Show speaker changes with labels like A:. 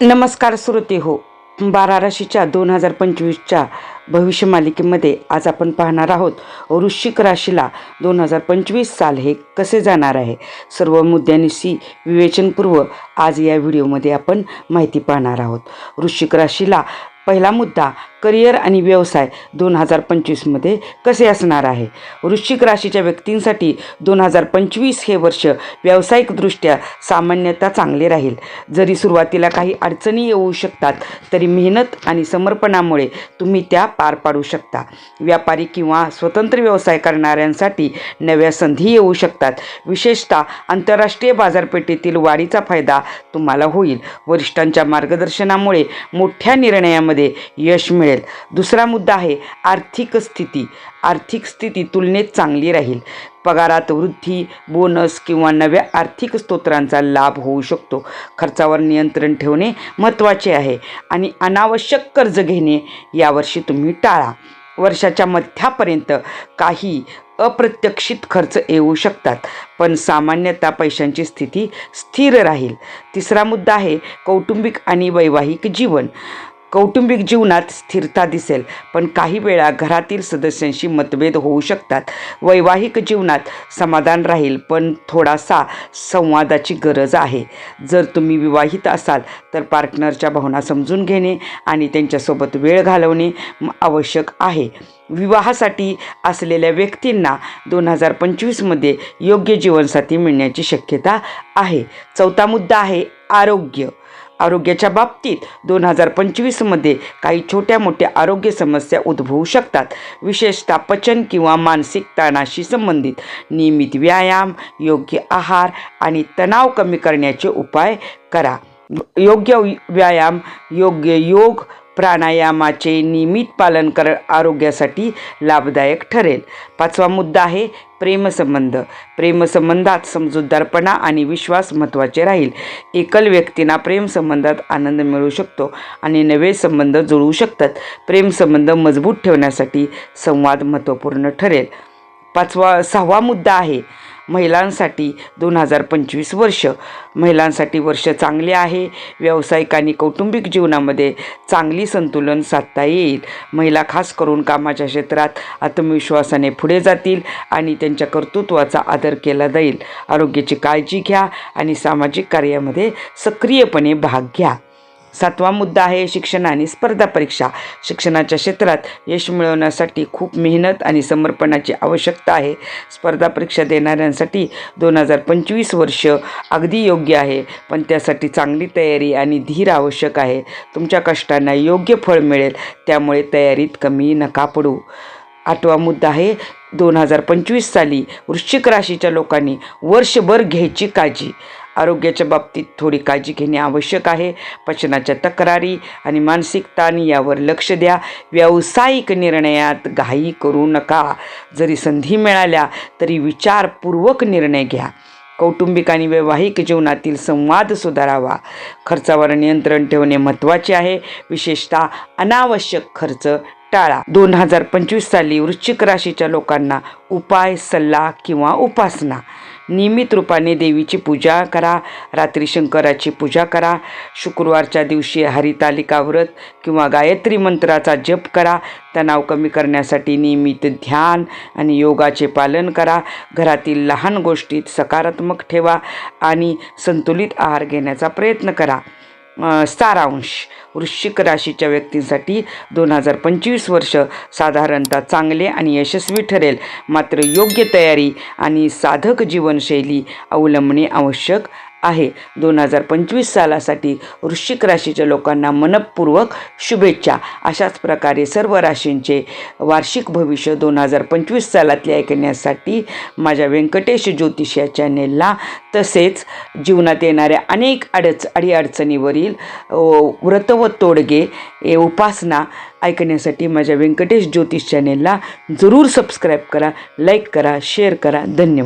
A: नमस्कार श्रोते हो. बारा राशीच्या दोन हजार पंचवीसच्या भविष्य मालिकेमध्ये आज आपण पाहणार आहोत वृश्चिक राशीला दोन हजार पंचवीस साल हे कसे जाणार आहे? सर्व मुद्द्यांशी विवेचनपूर्व आज या व्हिडिओमध्ये आपण माहिती पाहणार आहोत. वृश्चिक राशीला पहिला मुद्दा करिअर आणि व्यवसाय दोन हजार पंचवीसमध्ये कसे असणार आहे? वृश्चिक राशीच्या व्यक्तींसाठी दोन हजार पंचवीस हे वर्ष व्यावसायिकदृष्ट्या सामान्यतः चांगले राहील. जरी सुरुवातीला काही अडचणी येऊ शकतात तरी मेहनत आणि समर्पणामुळे तुम्ही त्या पार पाडू शकता. व्यापारी किंवा स्वतंत्र व्यवसाय करणाऱ्यांसाठी नव्या संधी येऊ शकतात. विशेषतः आंतरराष्ट्रीय बाजारपेठेतील वाढीचा फायदा तुम्हाला होईल. वरिष्ठांच्या मार्गदर्शनामुळे मोठ्या निर्णयामध्ये यश मिळेल. दुसरा मुद्दा आहे आर्थिक स्थिती. आर्थिक स्थिती तुलनेत चांगली राहील. पगारात वृद्धी बोनस किंवा नव्या आर्थिक स्तोत्रांचा लाभ होऊ शकतो. खर्चावर नियंत्रण ठेवणे महत्त्वाचे आहे आणि अनावश्यक कर्ज घेणे यावर्षी तुम्ही टाळा. वर्षाच्या मध्यापर्यंत काही अप्रत्यक्षित खर्च येऊ शकतात पण सामान्यतः पैशांची स्थिती स्थिर राहील. तिसरा मुद्दा आहे कौटुंबिक आणि वैवाहिक जीवन. कौटुंबिक जीवनात स्थिरता दिसेल. पण काही वेळा घरातील सदस्यांशी मतभेद होऊ शकतात. वैवाहिक जीवनात समाधान राहील पण थोडासा संवादाची गरज आहे. जर तुम्ही विवाहित असाल तर पार्टनरच्या भावना समजून घेणे आणि त्यांच्यासोबत वेळ घालवणे आवश्यक आहे. विवाहासाठी असलेल्या व्यक्तींना दोन हजार पंचवीसमध्ये योग्य जीवनसाथी मिळण्याची शक्यता आहे. चौथा मुद्दा आहे आरोग्य. आरोग्याच्या बाबतीत दोन हजार पंचवीसमध्ये काही छोट्या मोठ्या आरोग्य समस्या उद्भवू शकतात. विशेषतः पचन किंवा मानसिक ताणाशी संबंधित. नियमित व्यायाम योग्य आहार आणि तणाव कमी करण्याचे उपाय करा. योग्य व्यायाम योग्य योग प्राणायामाचे नियमित पालन कर आरोग्यासाठी लाभदायक ठरेल. पाचवा मुद्दा आहे प्रेमसंबंध. प्रेमसंबंधात समजूतदारपणा आणि विश्वास महत्त्वाचे राहील. एकल व्यक्तींना प्रेमसंबंधात आनंद मिळू शकतो आणि नवे संबंध जुळू शकतात. प्रेमसंबंध मजबूत ठेवण्यासाठी संवाद महत्त्वपूर्ण ठरेल. पाचवा सहावा मुद्दा आहे महिलांसाठी दोन हजार पंचवीस वर्ष. महिलांसाठी वर्ष चांगले आहे. व्यावसायिक आणि कौटुंबिक जीवनामध्ये चांगली संतुलन साधता येईल. महिला खास करून कामाच्या क्षेत्रात आत्मविश्वासाने पुढे जातील आणि त्यांच्या कर्तृत्वाचा आदर केला जाईल. आरोग्याची काळजी घ्या आणि सामाजिक कार्यामध्ये सक्रियपणे भाग घ्या. सातवा मुद्दा आहे शिक्षण आणि स्पर्धा परीक्षा. शिक्षणाच्या क्षेत्रात यश मिळवण्यासाठी खूप मेहनत आणि समर्पणाची आवश्यकता आहे. स्पर्धा परीक्षा देणाऱ्यांसाठी दोन हजार पंचवीस वर्ष अगदी योग्य आहे पण त्यासाठी चांगली तयारी आणि धीर आवश्यक आहे. तुमच्या कष्टांना योग्य फळ मिळेल त्यामुळे तयारीत कमी नका पडू. आठवा मुद्दा आहे दोन हजार पंचवीस साली वृश्चिक राशीच्या लोकांनी वर्षभर घ्यायची काळजी. आरोग्याच्या बाबतीत थोडी काळजी घेणे आवश्यक आहे. पचनाच्या तक्रारी आणि मानसिक ताण यावर लक्ष द्या. व्यावसायिक निर्णयात घाई करू नका. जरी संधी मिळाल्या तरी विचारपूर्वक निर्णय घ्या. कौटुंबिक आणि वैवाहिक जीवनातील संवाद सुधारावा. खर्चावर नियंत्रण ठेवणे महत्त्वाचे आहे. विशेषतः अनावश्यक खर्च टाळा. दोन हजार पंचवीस साली वृश्चिक राशीच्या लोकांना उपाय सल्ला किंवा उपासना. नियमित रूपाने देवीची पूजा करा. रात्री शंकराची पूजा करा. शुक्रवारच्या दिवशी हरितालिका व्रत किंवा गायत्री मंत्राचा जप करा. तणाव कमी करण्यासाठी नियमित ध्यान आणि योगाचे पालन करा. घरातील लहान गोष्टीत सकारात्मक ठेवा आणि संतुलित आहार घेण्याचा प्रयत्न करा. सारांश. वृश्चिक राशीच्या व्यक्तींसाठी दोन हजार पंचवीस वर्ष साधारणतः चांगले आणि यशस्वी ठरेल. मात्र योग्य तयारी आणि साधक जीवनशैली अवलंबणे आवश्यक आहे. दोन हजार पंचवीस सालासाठी वृश्चिक राशीच्या लोकांना मनपूर्वक शुभेच्छा. अशाच प्रकारे सर्व राशींचे वार्षिक भविष्य दोन हजार पंचवीस सालातले ऐकण्यासाठी माझ्या व्यंकटेश ज्योतिष या चॅनेलला तसेच जीवनात येणाऱ्या अनेक अडच अडीअडचणीवरील व्रत व तोडगे ए, उपासना ऐकण्यासाठी माझ्या व्यंकटेश ज्योतिष चॅनेलला जरूर सबस्क्राईब करा लाईक करा शेअर करा. धन्यवाद.